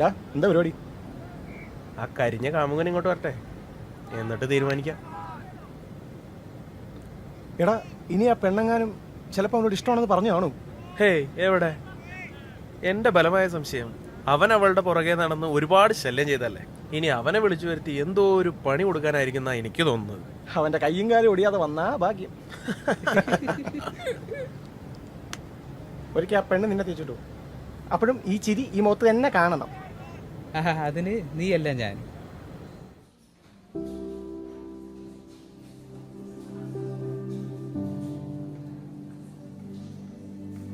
ഡാ എന്താ പരിപാടി? ആ കരിഞ്ഞ കാമുകൻ ഇങ്ങോട്ട് വരട്ടെ. എന്നിട്ട് തീരുമാനിക്കാം. എടാ ഇനി ആ പെണ്ണങ്ങാനും ചിലപ്പോൾ അവനോട് ഇഷ്ടമാണെന്ന് പറഞ്ഞു കാണും. ഹേയ് എവിടെ? എന്റെ ബലമായ സംശയം അവൻ അവളുടെ പുറകെ നടന്ന് ഒരുപാട് ശല്യം ചെയ്തല്ലേ? ഇനി അവനെ വിളിച്ചു വരുത്തി എന്തോ ഒരു പണി കൊടുക്കാനായിരിക്കും എനിക്ക് തോന്നുന്നത്. അവന്റെ കയ്യും കാലും ഒടിയാതെ വന്നാ ഭാഗ്യം. ഒരിക്കൽ ആ പെണ്ണ് നിന്നെ തിരിച്ചിട്ടു. അപ്പോഴും ഈ ചിരി ഈ മുഖത്ത് തന്നെ കാണണം. ആഹാ, അതിന് നീയല്ല ഞാൻ.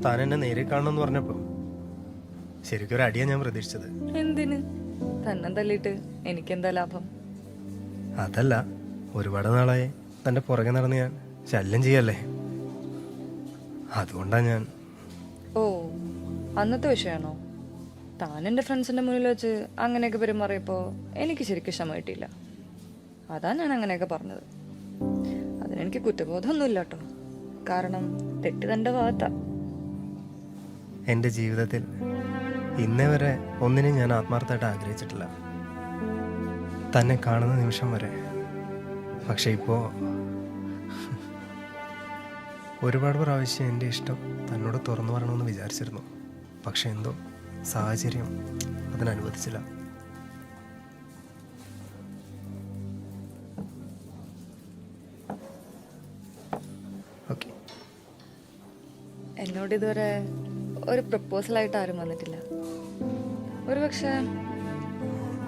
താൻ എന്നെ നേരിൽ കാണണമെന്ന് പറഞ്ഞപ്പോ ശരിക്കും ഒരു അടിയാ ഞാൻ പ്രതീക്ഷിച്ചത്. എന്തിന്? തന്നെ തല്ലിട്ട് എനിക്കെന്താ ലാഭം? അതല്ല ഒരുപാട് നാളായി തന്റെ പുറകെ നടന്ന് ഞാൻ ശല്യം ചെയ്യല്ലേ? അതുകൊണ്ടാ ഞാൻ. ഓ അന്നത്തെ വിഷയമാണോ? താൻ എന്റെ ഫ്രണ്ട്സിന്റെ മുന്നിൽ വെച്ച് അങ്ങനെയൊക്കെ പെരുമാറിയപ്പോൾ എനിക്ക് ശരിക്കും ക്ഷമ കിട്ടിയില്ല അതാ ഞാൻ അങ്ങനെയൊക്കെ പറഞ്ഞത്. അതിനെനിക്ക് കുറ്റബോധമൊന്നുമില്ല കേട്ടോ കാരണം തെറ്റ് തന്റെ ഭാഗത്താ. എന്റെ ജീവിതത്തിൽ ഇന്നേ വരെ ഒന്നിനും ഞാൻ ആത്മാർത്ഥമായിട്ട് ആഗ്രഹിച്ചിട്ടില്ല. തന്നെ കാണുന്ന നിമിഷം വരെ. പക്ഷെ ഇപ്പോൾ ഒരുപാട് പ്രാവശ്യം എന്റെ ഇഷ്ടം തന്നോട് തുറന്നു പറയണമെന്ന് വിചാരിച്ചിരുന്നു. പക്ഷെ എന്തോ സാഹചര്യം അതിനനുവദിച്ചില്ല. ഓക്കെ. എന്നോട് ഇതുവരെ ഒരു പ്രപ്പോസലായിട്ട് ആരും വന്നിട്ടില്ല. ഒരു പക്ഷേ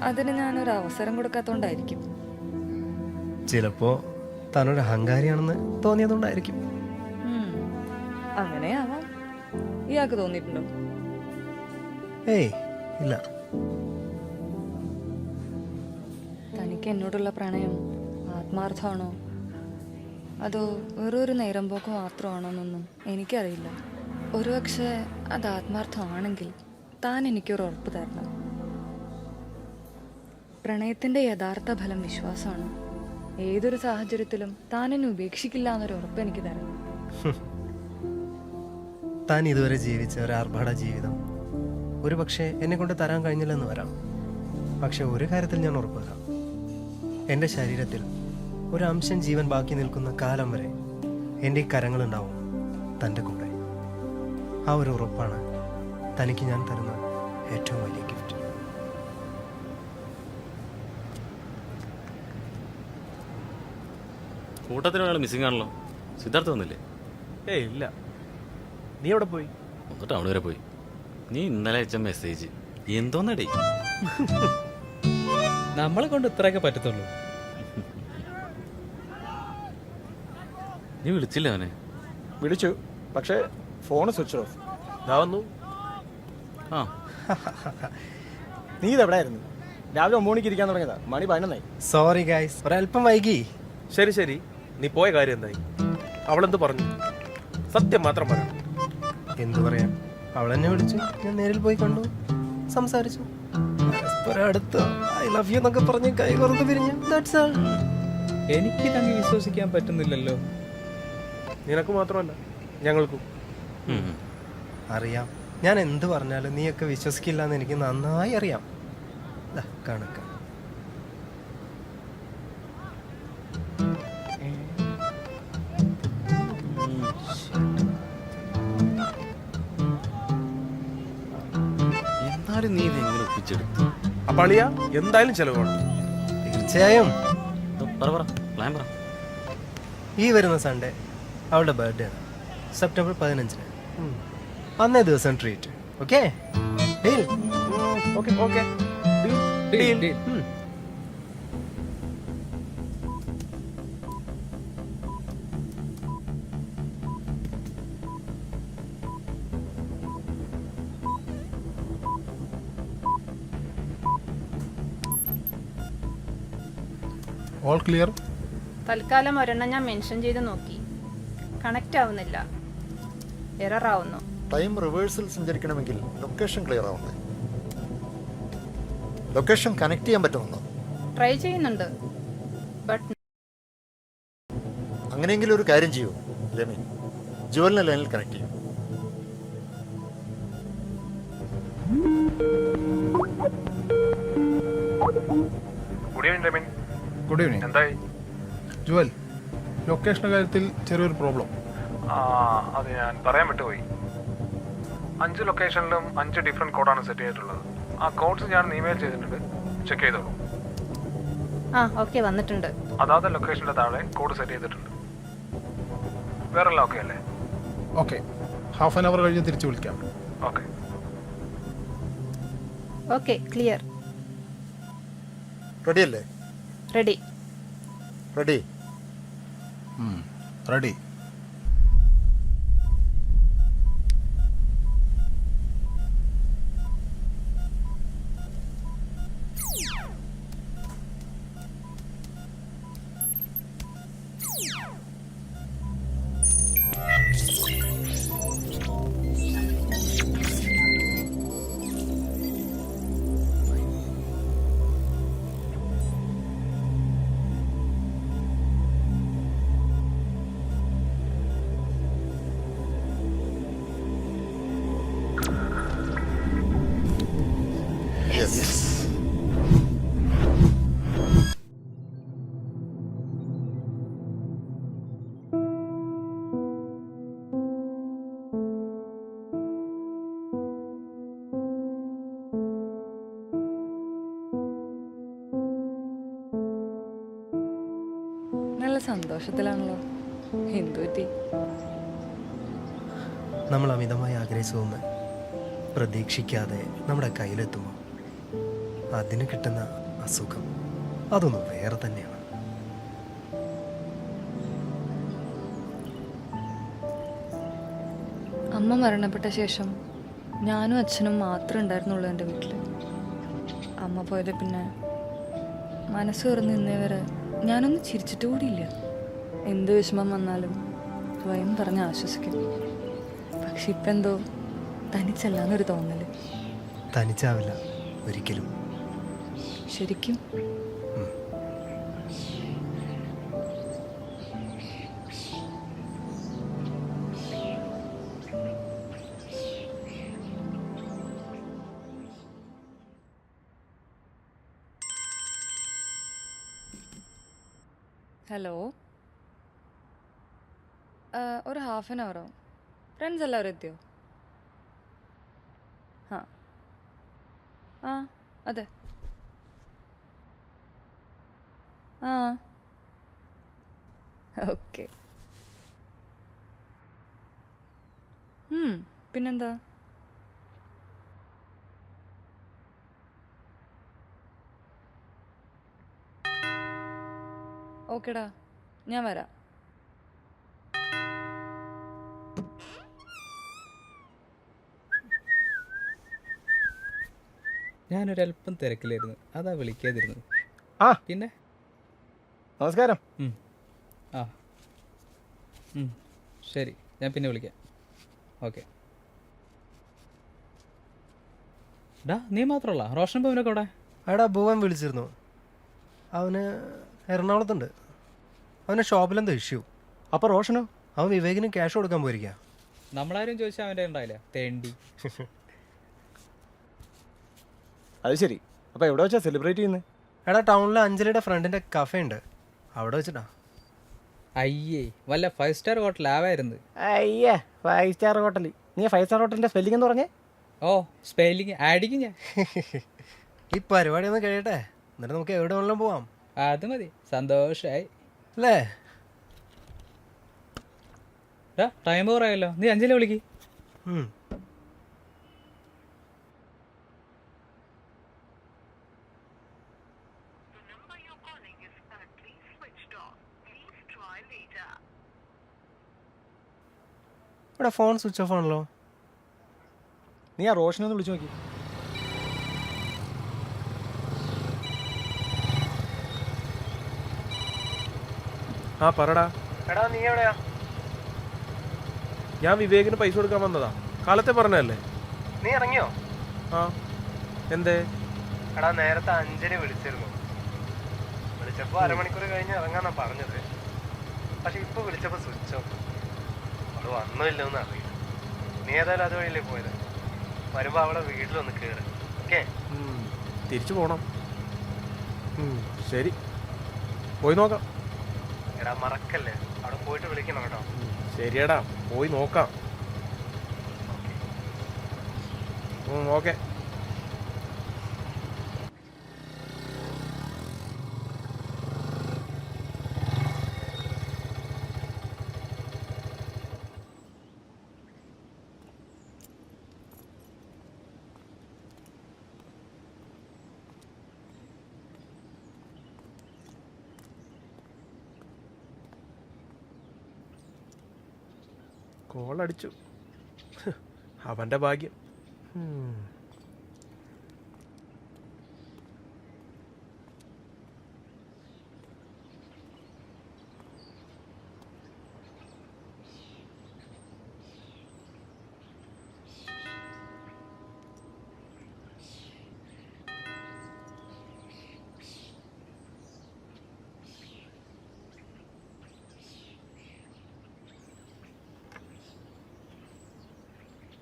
അതിന് ഞാനൊരു അവസരം കൊടുക്കാത്തോണ്ടായിരിക്കും. ചിലപ്പോ താനൊരു അഹങ്കാരിയാണെന്ന് തോന്നിയതുകൊണ്ടായിരിക്കും. അങ്ങനെയാവാം. ഇയാൾക്ക് തോന്നിയിട്ടുണ്ടോ? ഏയ് ഇല്ല. തനിക്ക് എന്നോടുള്ള പ്രണയം ആത്മാർത്ഥമാണോ? അതോ വെറൊരു നേരം പോക്ക് മാത്രമാണോ എന്നൊന്നും എനിക്കറിയില്ല. ഒരുപക്ഷെ അത് ആത്മാർത്ഥമാണെങ്കിൽ താൻ എനിക്കൊരു ഉറപ്പ് തരണം. പ്രണയത്തിന്റെ യഥാർത്ഥ ഫലം വിശ്വാസമാണ്. ഏതൊരു സാഹചര്യത്തിലും താൻ എന്നെ ഉപേക്ഷിക്കില്ല എന്നൊരു ഉറപ്പ് എനിക്ക് തരണം. താൻ ഇതുവരെ ജീവിച്ച ഒരു ആർഭാട ജീവിതം ഒരു പക്ഷേ എന്നെ കൊണ്ട് തരാൻ കഴിഞ്ഞില്ലെന്ന് വരാം. പക്ഷെ ഒരു കാര്യത്തിൽ ഞാൻ ഉറപ്പ് തരാം എന്റെ ശരീരത്തിൽ ഒരു അംശം ജീവൻ ബാക്കി നിൽക്കുന്ന കാലം വരെ എന്റെ ഈ കരങ്ങളുണ്ടാവും തന്റെ കൂടെ. ആ ഒരു ഉറപ്പാണ് തനിക്ക് ഞാൻ തരുന്ന ഏറ്റവും വലിയ ഗിഫ്റ്റ് കൂട്ടത്തിൽ ഒരാൾ മിസ്സിംഗ് ആണല്ലോ. സിദ്ധാർത്ഥ വന്നില്ലേ? ഏയ് ഇല്ല. നീ എവിടെ പോയി? ഒന്ന് ടൗൺ വരെ പോയി. നീ ഇന്നലെ അയച്ച മെസ്സേജ് എന്തോന്നടേ? നമ്മളെ കൊണ്ട് ഇത്രയൊക്കെ പറ്റത്തുള്ളൂ. നീ വിളിച്ചില്ല അവനെ? വിളിച്ചു. പക്ഷേ ഫോൺ സ്വിച്ച് ഓഫ് ഇതാ വന്നു. ആ. നീ ഇതെവിടെയായിരുന്നു? രാവിലെ ഒമ്പത് മണിക്ക് ഇരിക്കാൻ തുടങ്ങിയതാ. മണി പതിനൊന്നായി. സോറി ഗായ്സ് ഒരല്പം വൈകി. ശരി ശരി. നീ പോയ കാര്യം എന്തായി? അവളെന്ത് പറഞ്ഞു? സത്യം മാത്രം പറ എന്തു പറയാൻ അവളെന്നെ വിളിച്ചു ഞാൻ നേരിൽ പോയി കണ്ടു. സംസാരിച്ചു. അടുത്ത് ഐ ലവ് യു എന്നൊക്കെ പറഞ്ഞ് കൈ കുറന്ന് പിരിഞ്ഞു ദാറ്റ്സ് ആൾ എനിക്ക് തന്നെ വിശ്വസിക്കാൻ പറ്റുന്നില്ലല്ലോ. നിനക്ക് മാത്രമല്ല ഞങ്ങൾക്കും. അറിയാം. ഞാൻ എന്ത് പറഞ്ഞാലും നീയൊക്കെ വിശ്വസിക്കില്ല എന്ന് എനിക്ക് നന്നായി അറിയാം. ദാ, കണക്ക് എന്നാലും നീ ഇത് എങ്ങനെ ഒപ്പിച്ചെടുത്തു? അപ്പൊ അളിയ എന്തായാലും ചെലവാണ് തീർച്ചയായും. പറ പറ പ്ലാൻ പറ. ഈ വരുന്ന സൺഡേ അവളുടെ ബർത്ത്ഡേ ആണ്. സെപ്റ്റംബർ പതിനഞ്ചിന്. അന്നേ ദിവസം treat okay okay okay deal deal. All clear തൽക്കാലം ഒരെണ്ണം ഞാൻ മെൻഷൻ ചെയ്ത് നോക്കി. കണക്ട് ആവുന്നില്ല. എറർ ആവുന്നു. ടൈം റിവേഴ്സിൽ സഞ്ചരിക്കണമെങ്കിൽ ലൊക്കേഷൻ ക്ലിയർ ആവണ്ടേ ലൊക്കേഷൻ കണക്ട് ചെയ്യാൻ പറ്റുമെന്നോ? ട്രൈ ചെയ്യുന്നുണ്ട്. ബട്ട് അങ്ങനെയെങ്കിലും ഒരു കാര്യം ചെയ്യൂ. ലെമി ജുവലിനെ ലൈനിൽ കണക്ട് ചെയ്യൂ. Good evening Rameen good evening എന്തായി? ജുവൽ ലൊക്കേഷന്റെ കാര്യത്തിൽ ചെറിയൊരു പ്രോബ്ലം ആ അത് ഞാൻ പറയാൻ വിട്ടുപോയി. അഞ്ച് ലൊക്കേഷനിലും അഞ്ച് ഡിഫറെന്റ് കോഡാണ് സെറ്റ് ചെയ്തിട്ടുള്ളത്. ആ കോഡ്സ് ഞാൻ ഇമെയിൽ ചെയ്തിട്ടുണ്ട്. ചെക്ക് ചെയ്തോളൂ. ആ ഓക്കെ വന്നിട്ടുണ്ട്. അതാത് ലൊക്കേഷന്റെ താഴെ കോഡ് സെറ്റ് ചെയ്തിട്ടുണ്ട്. വേറെല്ലാം ഓക്കെ അല്ലേ? ഓക്കെ ഹാഫ് ആൻ അവർ കഴിഞ്ഞ് തിരിച്ചു വിളിക്കാം. Okay okay clear ready ready ready ಹ್ಞೂ ರೆಡಿ യെസ് നല്ല സന്തോഷത്തിലാണല്ലോ. എന്തു പറ്റി? നമ്മൾ അമിതമായി ആഗ്രഹിച്ചു പ്രതീക്ഷിക്കാതെ നമ്മുടെ കയ്യിലെത്തുമ്പോൾ അതിന് കിട്ടുന്ന അസുഖം അതൊന്നും വേറെ തന്നെയാണ്. അമ്മ മരണപ്പെട്ട ശേഷം ഞാനും അച്ഛനും മാത്രം ഉണ്ടായിരുന്നുള്ളൂ എന്റെ വീട്ടിൽ. അമ്മ പോയത് പിന്നെ മനസ്സ് തുറന്ന് നിന്നേ വരെ ഞാനൊന്ന് ചിരിച്ചിട്ട് കൂടിയില്ല. എന്ത് വിഷമം വന്നാലും സ്വയം പറഞ്ഞ് ആശ്വസിക്കും. പക്ഷെ ഇപ്പം എന്തോ തനിച്ചല്ലാന്നൊരു തോന്നൽ. തനിച്ചാവില്ല ഒരിക്കലും. ശരിക്കും? ഹലോ. ഒരു ഹാഫ് ആൻ അവറോ ഫ്രണ്ട്സ് എല്ലാവരും എത്തിയോ? ആ ആ അതെ. ആ. ഓക്കെ. പിന്നെന്താ? ഓക്കെടാ ഞാൻ വരാം. ഞാനൊരല്പം തിരക്കിലായിരുന്നു. അതാ വിളിക്കാതിരുന്നത്. ആ. പിന്നെ? നമസ്കാരം. ആ. ഉം. ശരി. ഞാൻ പിന്നെ വിളിക്കാം. ഓക്കെ. ഡാ നീ മാത്രമല്ല. റോഷൻ ഭവനൊക്കെ അവിടെ എടാ ഭുവൻ വിളിച്ചിരുന്നു. അവന് എറണാകുളത്തുണ്ട്. അവന് ഷോപ്പിലെന്തോ ഇഷ്യൂ അപ്പോൾ റോഷനോ? അവൻ വിവേകിന് ക്യാഷ് കൊടുക്കാൻ പോയിരിക്കാം. നമ്മളാരും ചോദിച്ചാൽ അവന്റെ ഉണ്ടായില്ല തേണ്ടി. അത് ശരി. അപ്പോൾ എവിടെ വെച്ചാ സെലിബ്രേറ്റ് ചെയ്യുന്നത് എടാ ടൗണിലെ അഞ്ജലിയുടെ ഫ്രണ്ടിന്റെ കഫേ ഉണ്ട്. അവിടെ വെച്ചിട്ടാ? അയ്യേ വല്ല ഫൈവ് സ്റ്റാർ ഹോട്ടൽ ആവായിരുന്നു. അയ്യേ ഫൈവ് സ്റ്റാർ ഹോട്ടൽ നീ ഫൈവ് സ്റ്റാർ ഹോട്ടലിന്റെ സ്പെല്ലിംഗ് എന്ന് പറഞ്ഞേ. ഓ സ്പെല്ലിംഗ് ആഡിക്കും ഞാൻ. ഈ പരിപാടി ഒന്ന് കഴിയട്ടെ. എന്നിട്ട് നമുക്ക് എവിടെ വേണമെങ്കിലും പോവാം. അത് മതി. സന്തോഷമായി അല്ലേ? ടൈം കുറയല്ലോ നീ അഞ്ചിലെ വിളിക്ക്. ഇവിടെ ഫോൺ സ്വിച്ച് ഓഫ് ആണല്ലോ. നീ ആ റോഷനെ ഒന്ന് വിളിച്ചു നോക്കി. ആ പറടാ. എടാ നീ എവിടെയാ? ഞാൻ വിവേകിന് പൈസ കൊടുക്കാൻ വന്നതാ. കാലത്തെ പറഞ്ഞല്ലേ നീ ഇറങ്ങിയോ? ആ. എന്തേ? എടാ നേരത്തെ അഞ്ജലി വിളിച്ചിരുന്നു. വിളിച്ചപ്പോ അരമണിക്കൂർ കഴിഞ്ഞ് ഇറങ്ങാന്നാ പറഞ്ഞത്. പക്ഷെ ഇപ്പൊ വിളിച്ചപ്പോ സ്വിച്ച് ഓഫ് അവൾ വന്നോ ഇല്ലെന്ന് അറിയില്ല. നീ ഏതായാലും അതുവഴിയല്ലേ പോയത്? വരുമ്പോ അവളെ വീട്ടിലൊന്ന് കേറ്. ഓക്കെ? തിരിച്ചു പോണം. ശരി. പോയി നോക്കാം. എടാ മറക്കല്ലേ? അവിടെ പോയിട്ട് വിളിക്കണം കേട്ടോ. ശരിയെടാ. പോയി നോക്കാം. ഓക്കെ. കോളടിച്ചു അവന്റെ ഭാഗ്യം.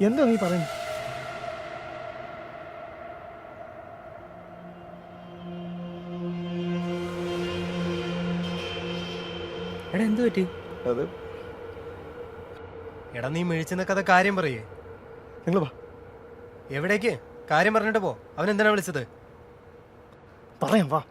എന്താ നീ പറയുന്നത് എടാ എന്ത് പറ്റി? അത് എടാ നീ മിഴിച്ചെന്ന കഥ കാര്യം പറയേ. നിങ്ങൾ വാ. എവിടേക്ക്? കാര്യം പറഞ്ഞിട്ട് പോ. അവൻ എന്തിനാ വിളിച്ചത്? പറയാം വാ.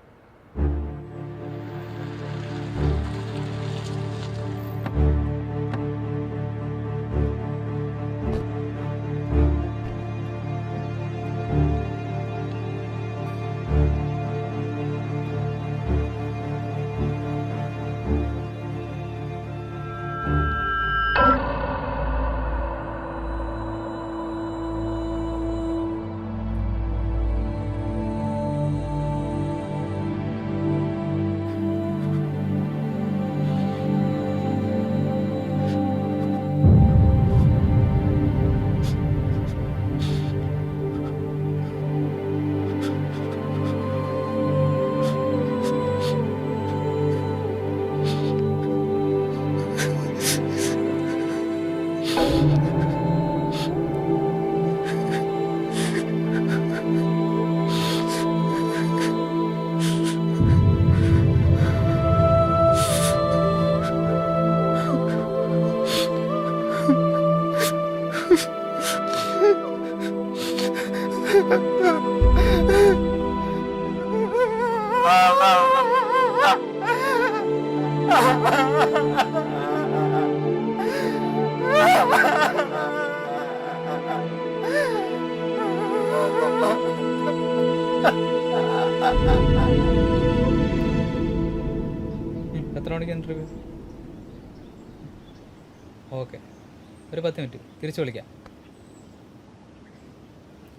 തിരിച്ചു വിളിക്കാം.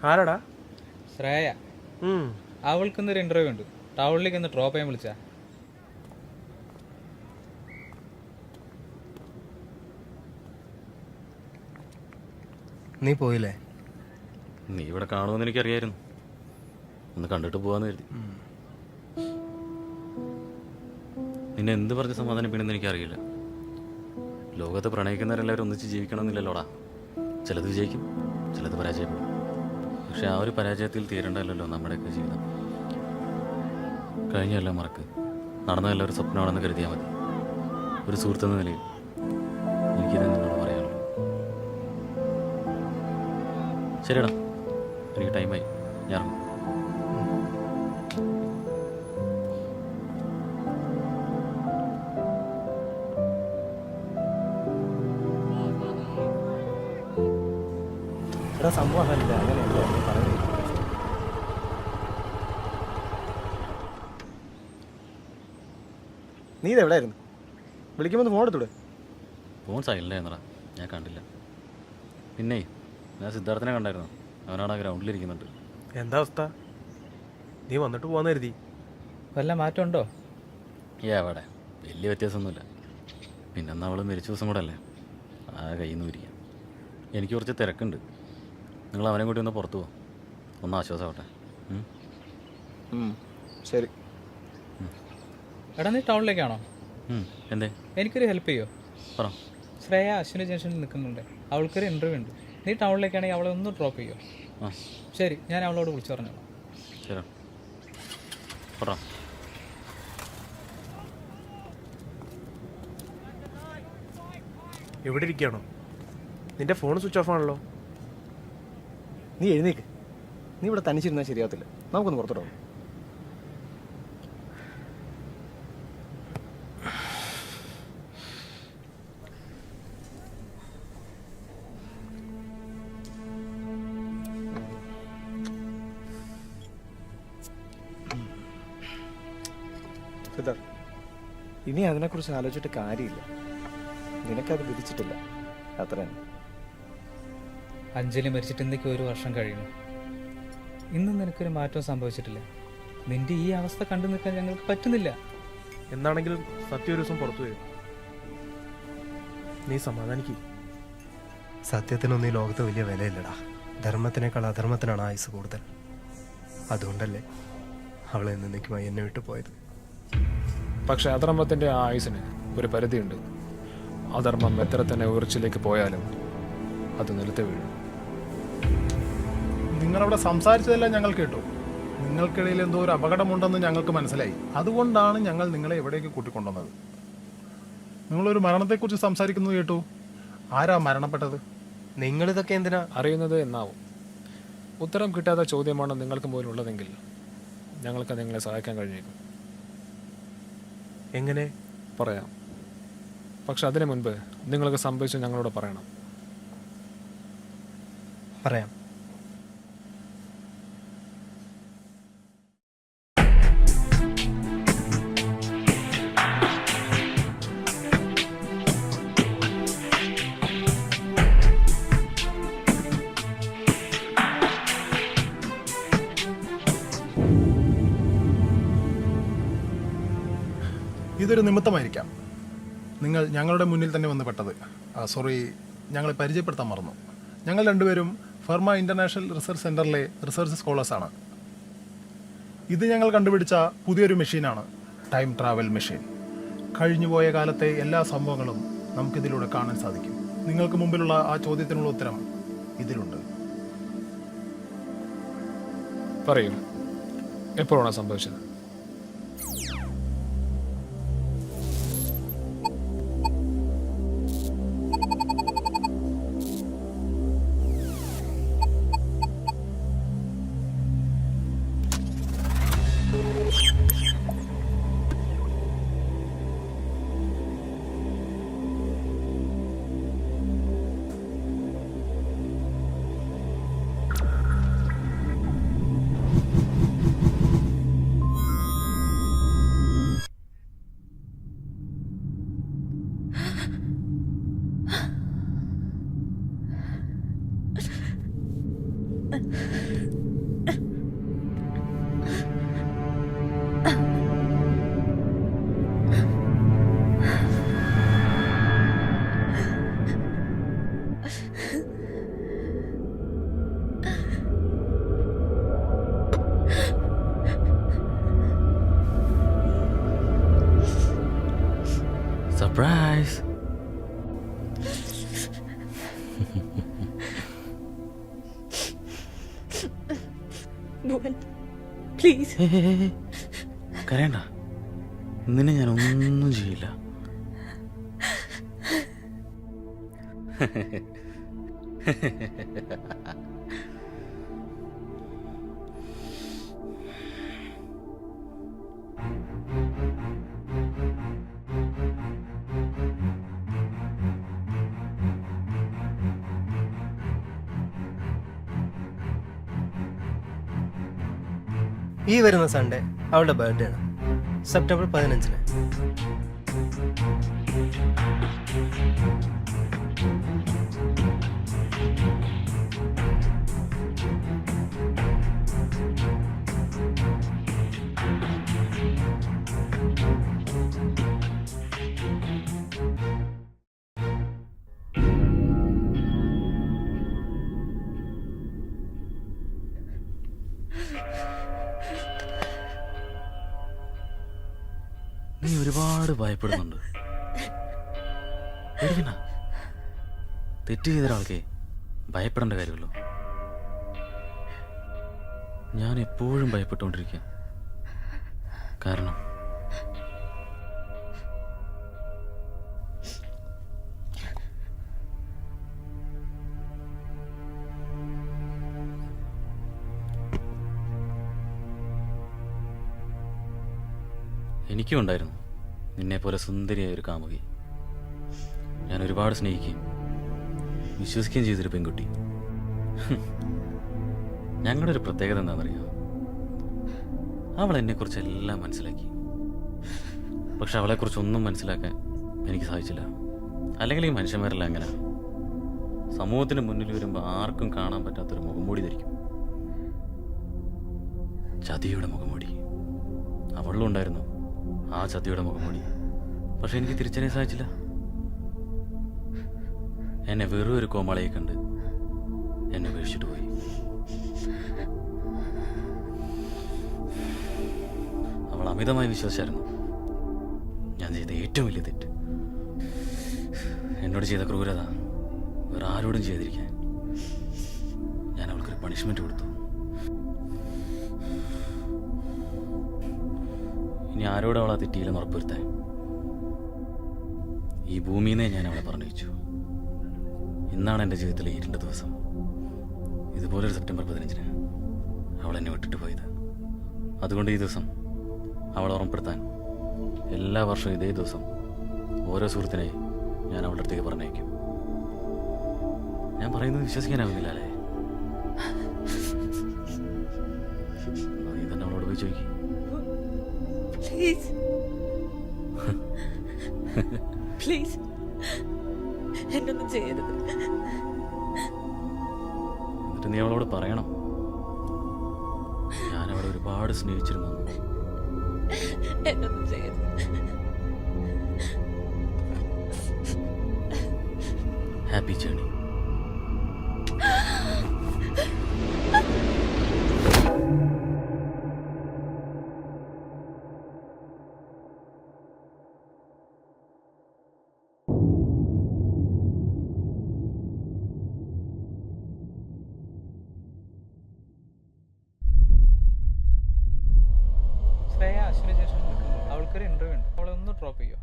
ആരാടാ? ശ്രേയ. അവൾക്കിന്നൊരു ഇന്റർവ്യൂ ഉണ്ട്. ടൗണിലേക്ക് ഒന്ന് ഡ്രോപ്പ് ചെയ്യാൻ വിളിച്ചാ. നീ പോയില്ലേ? നീ ഇവിടെ കാണുമെന്ന് എനിക്കറിയായിരുന്നു. ഒന്ന് കണ്ടിട്ട് പോവാന്ന് കരുതി. നിന്നെ എന്ത് പറഞ്ഞ് സമാധാനിപ്പിക്കണമെന്ന് എനിക്കറിയില്ല. ലോകത്ത് പ്രണയിക്കുന്നവരെല്ലാവരും ഒന്നിച്ച് ജീവിക്കണമെന്നില്ലല്ലോടാ. ചിലത് വിജയിക്കും ചിലത് പരാജയപ്പെടും. പക്ഷെ ആ ഒരു പരാജയത്തിൽ തീരണ്ടല്ലോ നമ്മുടെയൊക്കെ ജീവിതം. കഴിഞ്ഞല്ല മറക്ക്. നടന്നതല്ല ഒരു സ്വപ്നമാണെന്ന് കരുതിയാൽ മതി. ഒരു സുഹൃത്തെന്ന നിലയിൽ എനിക്കിത് നിന്നോട് പറയാനുള്ളൂ. ശരിയടാ എനിക്ക് ടൈമായി ഞാൻ എടാ സംഭവം അതല്ല. അങ്ങനെയല്ല? നീ പറയുന്നത് നീ ഇത് എവിടെയായിരുന്നു? വിളിക്കുമ്പോൾ ഫോൺ എടുത്തൂടെ? ഫോൺ സൈലന്റായിരുന്നടാ ഞാൻ കണ്ടില്ല. പിന്നെ ഞാൻ സിദ്ധാർത്ഥനെ കണ്ടായിരുന്നു. അവനാണ് ആ ഗ്രൗണ്ടിലിരിക്കുന്നുണ്ട്. എന്താ അവസ്ഥ? നീ വന്നിട്ട് പോകാൻ കരുതി. വല്ല മാറ്റമുണ്ടോ? ഏ അവിടെ. വലിയ വ്യത്യാസമൊന്നുമില്ല. പിന്നെ അവൾ മരിച്ച ദിവസം കൂടെ അല്ലേ? ആ കയ്യിൽ നിന്ന് എനിക്ക് കുറച്ച് തിരക്കുണ്ട്. നിങ്ങൾ അവനെ കൂട്ടി ഒന്ന് പുറത്തു പോകും ഒന്ന് ആശ്വാസമാവട്ടെ? ശരി. എടാ നീ ടൗണിലേക്കാണോ? എന്തേ? എനിക്കൊരു ഹെൽപ്പ് ചെയ്യോ? പറ. ശ്രേയ അശ്വിനി ജംഗ്ഷനിൽ നിൽക്കുന്നുണ്ട്. അവൾക്കൊരു ഇന്റർവ്യൂ ഉണ്ട്. നീ ടൗണിലേക്കാണെങ്കിൽ അവളെ ഒന്ന് ഡ്രോപ്പ് ചെയ്യോ? ആ. ശരി ഞാൻ അവളോട് വിളിച്ചു പറഞ്ഞോളാം. ശരി. പറ. എവിടെ ഇരിക്കുകയാണോ? നിന്റെ ഫോൺ സ്വിച്ച് ഓഫ് ആണല്ലോ. നീ എഴുന്നേക്ക്. നീ ഇവിടെ തനിച്ചിരുന്നാൽ ശരിയാവത്തില്ല. നമുക്കൊന്ന് പുറത്തോട്ട് ഇനി അതിനെക്കുറിച്ച് ആലോചിച്ചിട്ട് കാര്യമില്ല. നിനക്കത് വിധിച്ചിട്ടില്ല. അത്ര തന്നെ അഞ്ജലി മരിച്ചിട്ട് ഇന്നേക്ക് ഒരു വർഷം കഴിയുന്നു. ഇന്നും നിനക്കൊരു മാറ്റം സംഭവിച്ചിട്ടില്ല. നിന്റെ ഈ അവസ്ഥ കണ്ടു നിൽക്കാൻ ഞങ്ങൾക്ക് പറ്റുന്നില്ല. എന്താണെങ്കിലും സത്യ ഒരു ദിവസം പുറത്തു വരും. നീ സമാധാനിക്കും. സത്യത്തിനൊന്നും ഈ ലോകത്ത് വലിയ വിലയില്ലടാ. ധർമ്മത്തിനേക്കാൾ അധർമ്മത്തിനാണ് ആയുസ് കൂടുതൽ. അതുകൊണ്ടല്ലേ അവളെ നിന്നേക്കുമായി എന്നെ വിട്ടു പോയത്. പക്ഷെ അധർമ്മത്തിന്റെ ആ ആയുസിന് ഒരു പരിധിയുണ്ട്. അധർമ്മം എത്ര തന്നെ ഉയർച്ചയിലേക്ക് പോയാലും അത് നിലത്ത് വീഴും. നിങ്ങളവിടെ സംസാരിച്ചതെല്ലാം ഞങ്ങൾ കേട്ടു. നിങ്ങൾക്കിടയിൽ എന്തോ ഒരു അപകടമുണ്ടെന്ന് ഞങ്ങൾക്ക് മനസ്സിലായി. അതുകൊണ്ടാണ് ഞങ്ങൾ നിങ്ങളെ എവിടേക്ക് കൂട്ടിക്കൊണ്ടുവന്നത്. നിങ്ങളൊരു മരണത്തെക്കുറിച്ച് സംസാരിക്കുന്നത് കേട്ടു. ആരാ മരണപ്പെട്ടത്? നിങ്ങളിതൊക്കെ എന്തിനാ? അറിയുന്നത് എന്നാവും. ഉത്തരം കിട്ടാത്ത ചോദ്യമാണ് നിങ്ങൾക്ക് പോലും ഉള്ളതെങ്കിൽ ഞങ്ങൾക്ക് നിങ്ങളെ സഹായിക്കാൻ കഴിഞ്ഞേക്കും. എങ്ങനെ? പറയാം. പക്ഷെ അതിനു മുൻപ് നിങ്ങൾക്ക് സംഭവിച്ചു ഞങ്ങളോട് പറയണം. പറയാം. ഇതൊരു നിമിത്തമായിരിക്കാം. നിങ്ങൾ ഞങ്ങളുടെ മുന്നിൽ തന്നെ വന്ന് പെട്ടത്. സോറി ഞങ്ങളെ പരിചയപ്പെടുത്താൻ മറന്നു. ഞങ്ങൾ രണ്ടുപേരും ഫർമ ഇന്റർനാഷണൽ റിസർച്ച് സെന്ററിലെ റിസർച്ച് സ്കോളേഴ്സാണ് ഇത് ഞങ്ങൾ കണ്ടുപിടിച്ച പുതിയൊരു മെഷീനാണ് ടൈം ട്രാവൽ മെഷീൻ. കഴിഞ്ഞുപോയ കാലത്തെ എല്ലാ സംഭവങ്ങളും നമുക്കിതിലൂടെ കാണാൻ സാധിക്കും. നിങ്ങൾക്ക് മുമ്പിലുള്ള ആ ചോദ്യത്തിനുള്ള ഉത്തരം ഇതിലുണ്ട്. പറയൂ. എപ്പോഴാണ് സംഭവിച്ചത്? സർപ്രൈസ് പ്ലീസ് കരയണ്ട. നിന്നെ ഞാൻ ഒന്നും ചെയ്യില്ല. ഈ വരുന്ന സൺഡേ അവളുടെ ബർത്ത്ഡേ ആണ്. സെപ്റ്റംബർ പതിനഞ്ചിന്. ഭയപ്പെടുന്നുണ്ട്. തെറ്റ് ചെയ്ത ഒരാൾക്ക് ഭയപ്പെടേണ്ട കാര്യമല്ലോ. ഞാൻ എപ്പോഴും ഭയപ്പെട്ടുകൊണ്ടിരിക്കുക. കാരണം എനിക്കും ഉണ്ടായിരുന്നു. നിന്നെ പോലെ സുന്ദരിയായ ഒരു കാമുകി. ഞാൻ ഒരുപാട് സ്നേഹിക്കുകയും വിശ്വസിക്കുകയും ചെയ്തൊരു പെൺകുട്ടി. ഞങ്ങളുടെ ഒരു പ്രത്യേകത എന്താണെന്നറിയാം? അവൾ എന്നെക്കുറിച്ച് എല്ലാം മനസ്സിലാക്കി. പക്ഷെ അവളെക്കുറിച്ച് ഒന്നും മനസ്സിലാക്കാൻ എനിക്ക് സാധിച്ചില്ല. അല്ലെങ്കിൽ ഈ മനുഷ്യന്മാരെല്ലാം അങ്ങനെ. സമൂഹത്തിന് മുന്നിൽ വരുമ്പോൾ ആർക്കും കാണാൻ പറ്റാത്തൊരു മുഖംമൂടി ധരിക്കും. ചതിയുടെ മുഖംമൂടി അവളിലും ഉണ്ടായിരുന്നു. ആ ചതിയുടെ മുഖംമൂടി പക്ഷെ എനിക്ക് തിരിച്ചറിയാൻ സാധിച്ചില്ല. എന്നെ വെറും ഒരു കോമാളിയെ കണ്ട് എന്നെ ഉപേക്ഷിച്ചിട്ട് പോയി. അവൾ അമിതമായി വിശ്വസിച്ചായിരുന്നു. ഞാൻ ചെയ്ത ഏറ്റവും വലിയ തെറ്റ്. എന്നോട് ചെയ്ത ക്രൂരത വേറെ ആരോടും ചെയ്തിരിക്കാൻ ഞാൻ അവൾക്കൊരു പണിഷ്മെന്റ് കൊടുത്തു. ഇനി ആരോട് അവളെ തെറ്റിയില്ലെന്ന് ഉറപ്പുവരുത്താൻ ഈ ഭൂമിയിൽ ഞാൻ അവളെ പറഞ്ഞയച്ചു. ഇന്നാണ് എന്റെ ജീവിതത്തിലെ ഇരുണ്ട ദിവസം. ഇതുപോലൊരു സെപ്റ്റംബർ പതിനഞ്ചിന് അവൾ എന്നെ വിട്ടിട്ട് പോയത്. അതുകൊണ്ട് ഈ ദിവസം അവളെ ഓർമ്മപ്പെടുത്താൻ എല്ലാ വർഷവും ഇതേ ദിവസം ഓരോ സുഹൃത്തിനെ ഞാൻ അവളുടെ അടുത്തേക്ക് പറഞ്ഞയക്കും. ഞാൻ പറയുന്നത് വിശ്വസിക്കാനാവുന്നില്ല അല്ലേ? നീ തന്നെ അവളോട് പോയി ചോദിക്കും. പ്ലീസ് പ്ലീസ് എന്നൊന്നും ചെയ്യരുത്. എന്നിട്ട് നീ അവളോട് പറയണം. ഞാൻ അവളെ ഒരുപാട് സ്നേഹിച്ചിരുന്നു. എന്ന്. എന്നൊന്നും ചെയ്യരുത്. ഹാപ്പി ജേണി ശേഷം അവൾക്കൊരു ഇന്റർവ്യൂ ഉണ്ട്. അവളെ ഒന്ന് ഡ്രോപ്പ് ചെയ്യോ?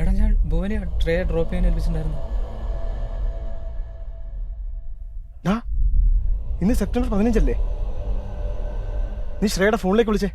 എടാ ഞാൻ ഭുവനെ ട്രേ ഡ്രോപ്പ് ചെയ്യാൻ ഏൽപ്പിച്ചിട്ടുണ്ടായിരുന്നു. ഇന്ന് സെപ്റ്റംബർ പതിനഞ്ചല്ലേ? നീ ശ്രേയുടെ ഫോണിലേക്ക് വിളിച്ചേ.